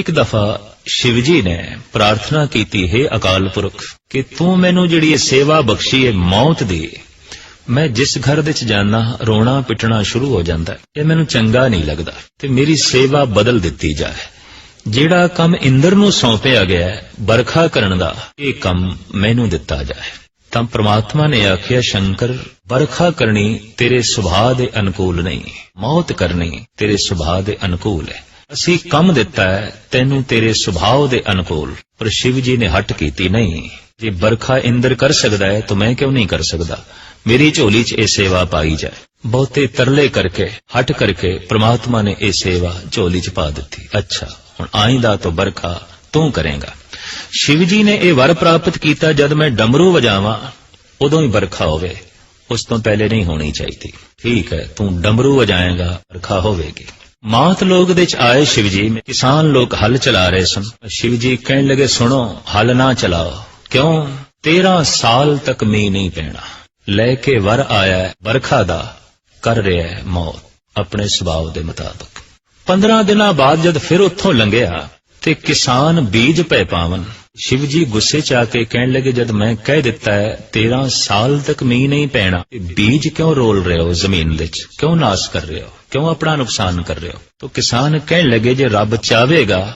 ਇੱਕ ਦਫਾ ਸ਼ਿਵ ਜੀ ਨੇ ਪ੍ਰਾਰਥਨਾ ਕੀਤੀ, ਹੈ ਅਕਾਲ ਪੁਰਖ, ਕਿ ਤੂੰ ਮੈਨੂੰ ਜਿਹੜੀ ਇਹ ਸੇਵਾ ਬਖਸ਼ੀ ਹੈ ਮੌਤ ਦੀ, ਮੈਂ ਜਿਸ ਘਰ ਵਿੱਚ ਜਾਣਾ ਰੋਣਾ ਪਿਟਣਾ ਸ਼ੁਰੂ ਹੋ ਜਾਂਦਾ ਹੈ। ਇਹ ਮੈਨੂੰ ਚੰਗਾ ਨਹੀਂ ਲੱਗਦਾ ਤੇ ਮੇਰੀ ਸੇਵਾ ਬਦਲ ਦਿੱਤੀ ਜਾਏ। ਜਿਹੜਾ ਕੰਮ ਇੰਦਰ ਨੂੰ ਸੌਂਪਿਆ ਗਿਆ ਹੈ ਬਰਖਾ ਕਰਨ ਦਾ, ਇਹ ਕੰਮ ਮੈਨੂੰ ਦਿੱਤਾ ਜਾਏ। ਤਾਂ ਪ੍ਰਮਾਤਮਾ ਨੇ ਆਖਿਆ, ਸ਼ੰਕਰ ਬਰਖਾ ਕਰਨੀ ਤੇਰੇ ਸੁਭਾਅ ਦੇ ਅਨੁਕੂਲ ਨਹੀਂ, ਮੌਤ ਕਰਨੀ ਤੇਰੇ ਸੁਭਾਅ ਦੇ ਅਨੁਕੂਲ ਹੈ। ਅਸੀਂ ਕੰਮ ਦਿੱਤਾ ਹੈ, ਤੈਨੂੰ ਤੇਰੇ ਸੁਭਾਅ ਦੇ ਅਨੁਕੂਲ। ਪਰ ਸ਼ਿਵ ਜੀ ਨੇ ਹਟ ਕੀਤੀ ਨਹੀਂ। ਜੇ ਬਰਖਾ ਇੰਦਰ ਕਰ ਸਕਦਾ ਹੈ, ਤਾਂ ਮੈਂ ਕਿਉਂ ਨਹੀਂ ਕਰ ਸਕਦਾ? ਮੇਰੀ ਝੋਲੀ 'ਚ ਇਹ ਸੇਵਾ ਪਾਈ ਜਾਏ। ਬਹੁਤੇ ਤਰਲੇ ਕਰਕੇ, ਹਟ ਕਰਕੇ ਪ੍ਰਮਾਤਮਾ ਨੇ ਇਹ ਸੇਵਾ ਝੋਲੀ 'ਚ ਪਾ ਦਿੱਤੀ। ਅੱਛਾ, ਹੁਣ ਆਇੰਦਾ ਤੋਂ ਬਰਖਾ ਤੂੰ ਕਰੇਗਾ। ਸ਼ਿਵ ਜੀ ਨੇ ਇਹ ਵਰ ਪ੍ਰਾਪਤ ਕੀਤਾ ਜਦ ਮੈਂ ਡਮਰੂ ਵਜਾਵਾਂ, ਉਦੋਂ ਹੀ ਬਰਖਾ ਹੋਵੇ। ਉਸ ਤੋਂ ਪਹਿਲੇ ਨਹੀਂ ਹੋਣੀ ਚਾਹੀਦੀ। ਠੀਕ ਹੈ, ਤੂੰ ਡਮਰੂ ਵਜਾਏਗਾ ਬਰਖਾ ਹੋਵੇਗੀ। ਮਾਤ ਲੋਕ ਦੇ ਚ ਆਏ ਸ਼ਿਵ ਜੀ, ਕਿਸਾਨ ਲੋਕ ਹਲ ਚਲਾ ਰਹੇ ਸਨ। ਸ਼ਿਵ ਜੀ ਕਹਿਣ ਲਗੇ, ਸੁਣੋ, ਹਲ ਨਾ ਚਲਾਓ। ਕਿਉਂ? 13 ਸਾਲ ਤੱਕ ਮੀਂਹ ਨਹੀਂ ਪੈਣਾ। ਲੈ ਕੇ ਵਰ ਆਇਆ ਹੈ ਬਰਖਾ ਦਾ ਕਰ ਰਿਹਾ ਹੈ ਮੌਤ, ਆਪਣੇ ਸੁਭਾਅ ਦੇ ਮੁਤਾਬਕ। 15 ਦਿਨਾਂ ਬਾਅਦ ਜਦ ਫਿਰ ਉੱਥੋਂ ਲੰਘਿਆ, ਤੇ ਕਿਸਾਨ ਬੀਜ ਪੈ ਪਾਵਨ। ਸ਼ਿਵ ਜੀ ਗੁੱਸੇ ਚ ਆ ਕੇ ਕਹਿਣ ਲੱਗੇ, ਜਦ ਮੈਂ ਕਹਿ ਦਿੱਤਾ ਹੈ 13 ਸਾਲ ਤੱਕ ਮੀਂਹ ਨਹੀਂ ਪੈਣਾ। ਬੀਜ ਕਿਉਂ ਰੋਲ ਰਹੇ ਹੋ ਜ਼ਮੀਨ ਵਿੱਚ? ਕਿਉਂ ਨਾਸ ਕਰ ਰਹੇ ਹੋ? ਕਿਉਂ ਆਪਣਾ ਨੁਕਸਾਨ ਕਰ ਰਹੇ ਹੋ? ਤੋ ਕਿਸਾਨ ਕਹਿਣ ਲੱਗੇ, ਜੇ ਰੱਬ ਚਾਹੇਗਾ